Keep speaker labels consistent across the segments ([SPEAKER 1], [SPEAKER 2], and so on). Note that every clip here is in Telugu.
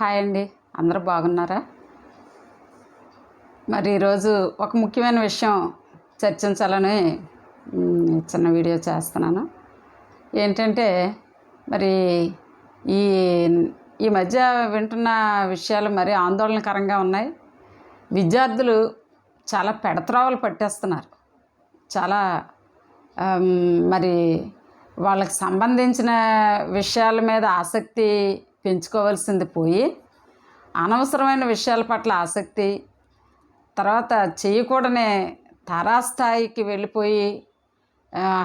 [SPEAKER 1] హాయ్ అండి. అందరూ బాగున్నారా? మరి ఈరోజు ఒక ముఖ్యమైన విషయం చర్చించాలని చిన్న వీడియో చేస్తున్నాను. ఏంటంటే మరి ఈ ఈ మధ్య వింటున్న విషయాలు మరి ఆందోళనకరంగా ఉన్నాయి. విద్యార్థులు చాలా పెడత్రోవలు పట్టేస్తున్నారు. చాలా మరి వాళ్ళకి సంబంధించిన విషయాల మీద ఆసక్తి పెంచుకోవాల్సింది పోయి అనవసరమైన విషయాల పట్ల ఆసక్తి తర్వాత చేయకూడని తారాస్థాయికి వెళ్ళిపోయి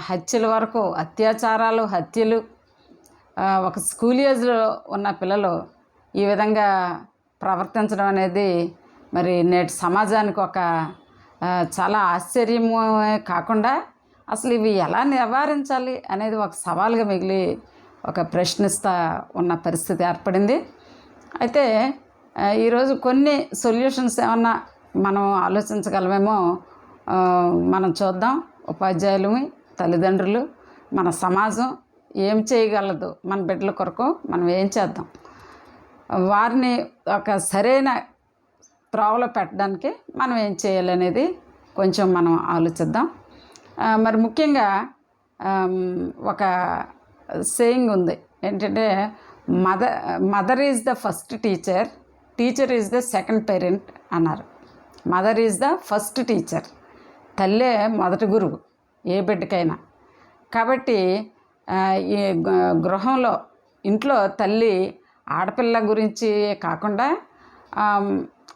[SPEAKER 1] హత్యల వరకు అత్యాచారాలు హత్యలు ఒక స్కూల్ ఏజ్లో ఉన్న పిల్లలు ఈ విధంగా ప్రవర్తించడం అనేది మరి నేటి సమాజానికి ఒక చాలా ఆశ్చర్యమే కాకుండా అసలు ఇవి ఎలా నివారించాలి అనేది ఒక సవాల్గా మిగిలి ఒక ప్రశ్నిస్తా ఉన్న పరిస్థితి ఏర్పడింది. అయితే ఈరోజు కొన్ని సొల్యూషన్స్ ఏమన్నా మనం ఆలోచించగలమేమో మనం చూద్దాం. ఉపాధ్యాయులు తల్లిదండ్రులు మన సమాజం ఏం చేయగలదు మన బిడ్డల కొరకు మనం ఏం చేద్దాం? వారిని ఒక సరైన త్రోవలో పెట్టడానికి మనం ఏం చేయాలనేది కొంచెం మనం ఆలోచిద్దాం. మరి ముఖ్యంగా ఒక సేయింగ్ ఉంది. ఏంటంటే mother mother is the first teacher teacher is the second parent అన్నారు. Mother is the first teacher తల్లే మొదటి గురువు ఏ బిడ్డకైనా. కాబట్టి ఈ గ- గృహంలో ఇంట్లో తల్లి ఆడపిల్ల గురించి కాకుండా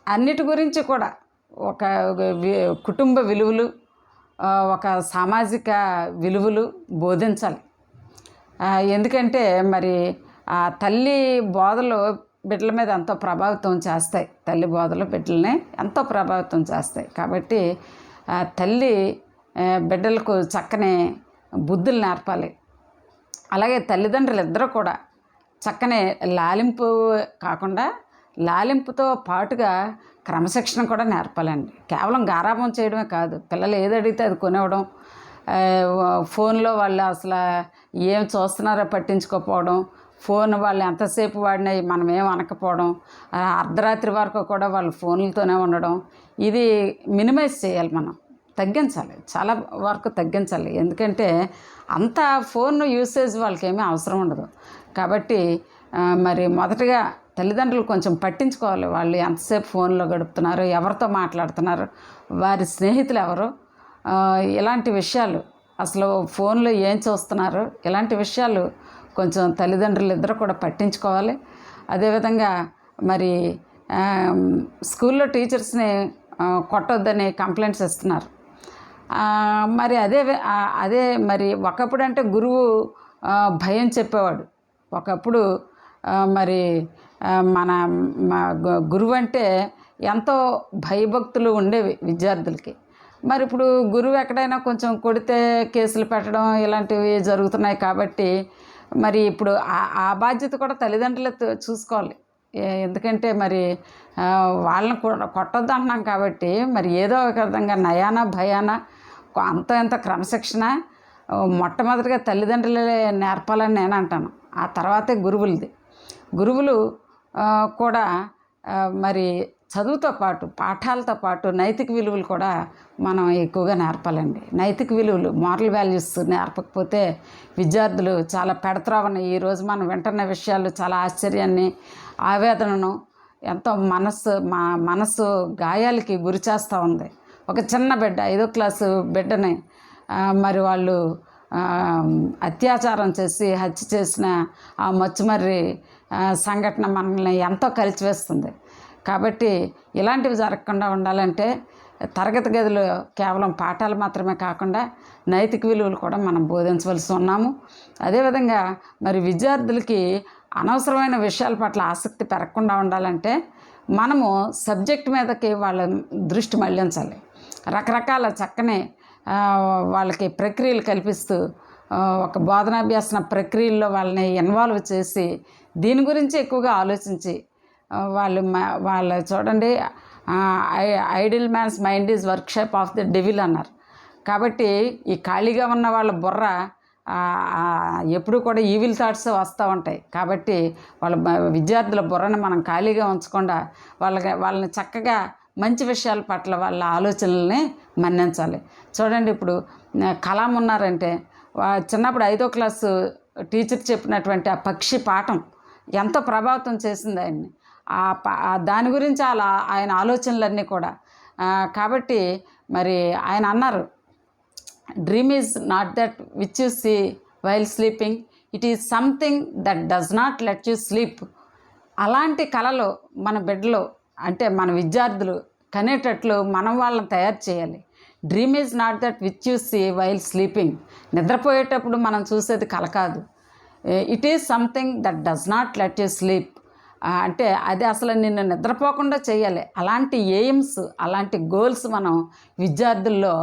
[SPEAKER 1] అన్నిటి గురించి కూడా ఒక కుటుంబ విలువలు ఒక సామాజిక విలువలు బోధించాలి. ఎందుకంటే మరి ఆ తల్లి బోధలు బిడ్డల మీద ఎంతో ప్రభావితం చేస్తాయి. తల్లి బోధలు బిడ్డల్ని ఎంతో ప్రభావితం చేస్తాయి. కాబట్టి తల్లి బిడ్డలకు చక్కని బుద్ధులు నేర్పాలి. అలాగే తల్లిదండ్రులు ఇద్దరు కూడా చక్కని లాలింపు కాకుండా లాలింపుతో పాటుగా క్రమశిక్షణ కూడా నేర్పాలండి. కేవలం గారాబం చేయడమే కాదు పిల్లలు ఏది అడిగితే అది కొనివ్వడం ఫోన్లో వాళ్ళు అసలు ఏం చూస్తున్నారో పట్టించుకోకపోవడం ఫోన్ వాళ్ళు ఎంతసేపు వాడినా మనం ఏం అనకపోవడం అర్ధరాత్రి వరకు కూడా వాళ్ళు ఫోన్లతోనే ఉండడం ఇది మినిమైజ్ చేయాలి మనం తగ్గించాలి చాలా వరకు తగ్గించాలి. ఎందుకంటే అంత ఫోన్ యూసేజ్ వాళ్ళకి ఏమీ అవసరం ఉండదు. కాబట్టి మరి మొదటగా తల్లిదండ్రులు కొంచెం పట్టించుకోవాలి వాళ్ళు ఎంతసేపు ఫోన్లో గడుపుతున్నారు ఎవరితో మాట్లాడుతున్నారు వారి స్నేహితులు ఎవరు ఇలాంటి విషయాలు. అసలు ఫోన్లో ఏం చూస్తున్నారు? ఇలాంటి విషయాలు కొంచెం తల్లిదండ్రులు ఇద్దరు కూడా పట్టించుకోవాలి. అదేవిధంగా మరి స్కూల్లో టీచర్స్ని కొట్టొద్దని కంప్లైంట్స్ ఇస్తున్నారు. మరి అదే వి- అదే మరి ఒకప్పుడు అంటే గురువు భయం చెప్పేవాడు. ఒకప్పుడు మరి మన మా గురువు అంటే ఎంతో భయభక్తులు ఉండేవి విద్యార్థులకి. మరి ఇప్పుడు గురువు ఎక్కడైనా కొంచెం కొడితే కేసులు పెట్టడం ఇలాంటివి జరుగుతున్నాయి కాబట్టి మరి ఇప్పుడు ఆ- ఆ బాధ్యత కూడా తల్లిదండ్రులు చూసుకోవాలి. ఎందుకంటే మరి వాళ్ళని కొ- కొట్టొద్దు అంటున్నాం కాబట్టి మరి ఏదో ఒక విధంగా నయాన భయాన అంత ఎంత క్రమశిక్షణ మొట్టమొదటిగా తల్లిదండ్రులే నేర్పాలని నేను అంటాను. ఆ తర్వాతే గురువులది. గురువులు కూడా మరి చదువుతో పాటు పాఠాలతో పాటు నైతిక విలువలు కూడా మనం ఎక్కువగా నేర్పాలండి. నైతిక విలువలు మారల్ వాల్యూస్ నేర్పకపోతే విద్యార్థులు చాలా పెడత్రావని ఈరోజు మనం వింటున్న విషయాలు చాలా ఆశ్చర్యాన్ని ఆవేదనను ఎంతో మనస్సు మా మనస్సు గాయాలకి గురి చేస్తూ ఉంది. ఒక చిన్న బిడ్డ ఐదో క్లాసు బిడ్డని మరి వాళ్ళు అత్యాచారం చేసి హత్య చేసిన ఆ మచ్చుమర్రి సంఘటన మనల్ని ఎంతో కలిచివేస్తుంది. కాబట్టి ఇలాంటివి జరగకుండా ఉండాలంటే తరగతి గదిలో కేవలం పాఠాలు మాత్రమే కాకుండా నైతిక విలువలు కూడా మనం బోధించవలసి ఉన్నాము. అదేవిధంగా మరి విద్యార్థులకి అనవసరమైన విషయాల పట్ల ఆసక్తి పెరగకుండా ఉండాలంటే మనము సబ్జెక్ట్ మీదకి వాళ్ళ దృష్టి మళ్ళించాలి రకరకాల చక్కని వాళ్ళకి ప్రక్రియలు కల్పిస్తూ ఒక బోధనాభ్యాసన ప్రక్రియల్లో వాళ్ళని ఇన్వాల్వ్ చేసి దీని గురించి ఎక్కువగా ఆలోచించి వాళ్ళు వాళ్ళ చూడండి idle man's mind is workshop of the devil అన్నారు. కాబట్టి ఈ ఖాళీగా ఉన్న వాళ్ళ బుర్ర ఎప్పుడు కూడా ఈవిల్ థాట్స్ వస్తూ ఉంటాయి. కాబట్టి వాళ్ళ విద్యార్థుల బుర్రను మనం ఖాళీగా ఉంచకుండా వాళ్ళకి వాళ్ళని చక్కగా మంచి విషయాల పట్ల వాళ్ళ ఆలోచనల్ని మన్నించాలి. చూడండి ఇప్పుడు కలాం ఉన్నారంటే చిన్నప్పుడు ఐదో క్లాసు టీచర్ చెప్పినటువంటి ఆ పక్షి పాఠం ఎంతో ప్రభావితం చేసింది ఆయన్ని. దాని గురించి అలా ఆయన ఆలోచనలన్నీ కూడా. కాబట్టి మరి ఆయన అన్నారు dream is not that which you see while sleeping it is something that does not let you sleep అలాంటి కళలు మన బిడ్డలు అంటే మన విద్యార్థులు కనేటట్లు మనం వాళ్ళని తయారు చేయాలి. Dream is not that which you see while sleeping నిద్రపోయేటప్పుడు మనం చూసేది కల కాదు. It is something that does not let you sleep అంటే అది అసలు నిన్ను నిద్రపోకుండా చేయాలి. అలాంటి ఎయిమ్స్ అలాంటి గోల్స్ మనం విద్యార్థుల్లో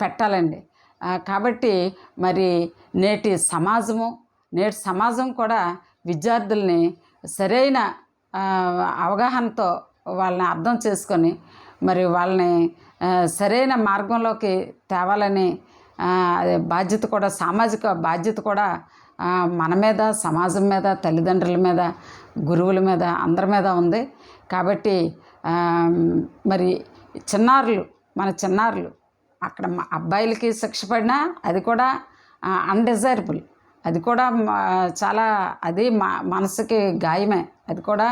[SPEAKER 1] పెట్టాలండి. కాబట్టి మరి నేటి సమాజము నేటి సమాజం కూడా విద్యార్థుల్ని సరైన అవగాహనతో వాళ్ళని అర్థం చేసుకొని మరి వాళ్ళని సరైన మార్గంలోకి తేవాలని బాధ్యత కూడా సామాజిక బాధ్యత కూడా మన మీద సమాజం మీద తల్లిదండ్రుల మీద గురువుల మీద అందరి మీద ఉంది. కాబట్టి మరి చిన్నారులు మన చిన్నారులు అక్కడ అబ్బాయిలకి శిక్ష పడినా అది కూడా అన్డిజైరబుల్ అది కూడా చాలా అది మా మనసుకి గాయమే. అది కూడా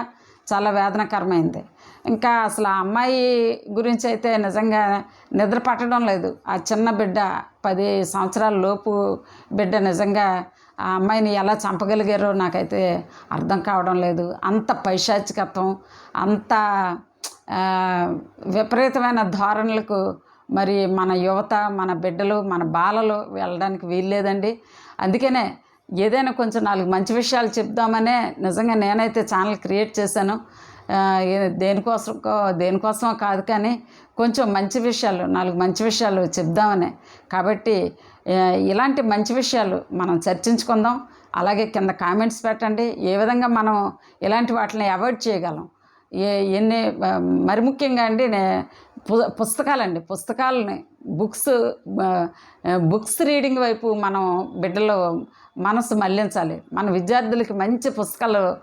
[SPEAKER 1] చాలా వేదనకరమైంది. ఇంకా అసలు ఆ అమ్మాయి గురించి అయితే నిజంగా నిద్ర పట్టడం లేదు. ఆ చిన్న బిడ్డ పది సంవత్సరాల లోపు బిడ్డ నిజంగా ఆ అమ్మాయిని ఎలా చంపగలిగారో నాకైతే అర్థం కావడం లేదు. అంత పైశాచికత్వం అంత విపరీతమైన ధోరణులకు మరి మన యువత మన బిడ్డలు మన బాలలు వెళ్ళడానికి వీల్లేదండి. అందుకనే ఏదైనా కొంచెం నాలుగు మంచి విషయాలు చెప్దామనే నిజంగా నేనైతే ఛానల్ క్రియేట్ చేశాను. దేనికోసం దేనికోసమో కాదు కానీ కొంచెం మంచి విషయాలు నాలుగు మంచి విషయాలు చెప్దామనే. కాబట్టి ఇలాంటి మంచి విషయాలు మనం చర్చించుకుందాం. అలాగే కింద కామెంట్స్ పెట్టండి. ఏ విధంగా మనం ఇలాంటి వాటిని అవాయిడ్ చేయగలం? ఏ ఎన్ని మరి ముఖ్యంగా అండి నే పు- పుస్తకాలండి. పుస్తకాలని బుక్స్ బుక్స్ రీడింగ్ వైపు మనం బిడ్డలు మనసు మళ్ళించాలి మన విద్యార్థులకి మంచి పుస్తకాలు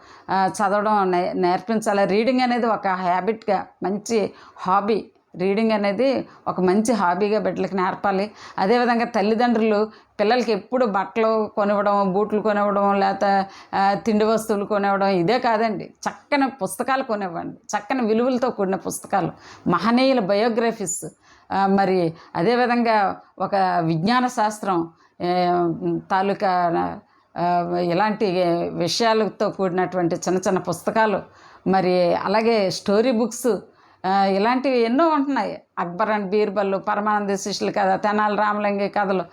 [SPEAKER 1] చదవడం నే- నేర్పించాలి. రీడింగ్ అనేది ఒక హ్యాబిట్గా మంచి హాబీ. రీడింగ్ అనేది ఒక మంచి హాబీగా బిడ్డలకి నేర్పాలి. అదేవిధంగా తల్లిదండ్రులు పిల్లలకి ఎప్పుడు బట్టలు కొనివ్వడం బూట్లు కొనివ్వడం లేకపోతే తిండి వస్తువులు కొనివ్వడం ఇదే కాదండి. చక్కని పుస్తకాలు కొనివ్వండి. చక్కని విలువలతో కూడిన పుస్తకాలు. మహనీయుల బయోగ్రఫీస్. మరి అదేవిధంగా ఒక విజ్ఞాన శాస్త్రం తాలూకా ఇలాంటి విషయాలతో కూడినటువంటి చిన్న చిన్న పుస్తకాలు. మరి అలాగే స్టోరీ బుక్స్ ఇలాంటివి ఎన్నో ఉంటున్నాయి. అక్బర్ అండ్ బీర్బల్ పరమానంద శిష్యుల కథ తెనాలి రామలింగి కథలు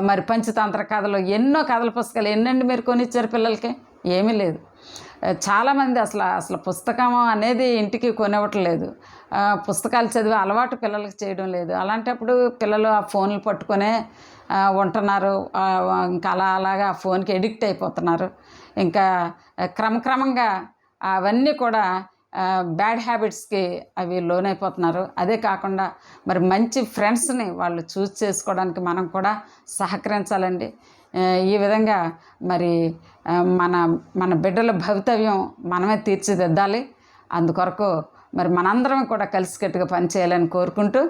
[SPEAKER 1] మరి పంచతంత్ర కథలు ఎన్నో కథల పుస్తకాలు ఎన్నండి మీరు కొనిచ్చారు పిల్లలకి? ఏమీ లేదు. చాలామంది అసలు అసలు పుస్తకం అనేది ఇంటికి కొనివ్వట్లేదు. పుస్తకాలు చదివే అలవాటు పిల్లలకి చేయడం లేదు. అలాంటప్పుడు పిల్లలు ఆ ఫోన్లు పట్టుకునే ఉంటున్నారు. ఇంకా అలా అలాగా ఆ ఫోన్కి ఎడిక్ట్ అయిపోతున్నారు. ఇంకా క్రమక్రమంగా అవన్నీ కూడా బ్యాడ్ హ్యాబిట్స్కి అవి లోనైపోతున్నారు. అదే కాకుండా మరి మంచి ఫ్రెండ్స్ని వాళ్ళు చూస్ చేసుకోవడానికి మనం కూడా సహకరించాలండి. ఈ విధంగా మరి మన మన బిడ్డల భవితవ్యం మనమే తీర్చిదిద్దాలి. అందుకొరకు మరి మనందరం కూడా కలిసికట్టుగా పనిచేయాలని కోరుకుంటూ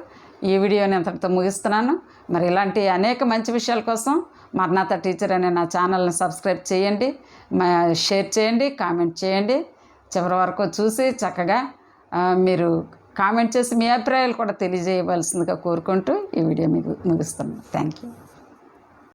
[SPEAKER 1] ఈ వీడియోని అంతటితో ముగిస్తున్నాను. మరి ఇలాంటి అనేక మంచి విషయాల కోసం మర్నాథ టీచర్ అనే నా ఛానల్ని సబ్స్క్రైబ్ చేయండి. మా షేర్ చేయండి కామెంట్ చేయండి. చివరి వరకు చూసి చక్కగా మీరు కామెంట్ చేసి మీ అభిప్రాయాలు కూడా తెలియజేయవలసిందిగా కోరుకుంటూ ఈ వీడియో మీకు ముగిస్తున్నాను. Thank you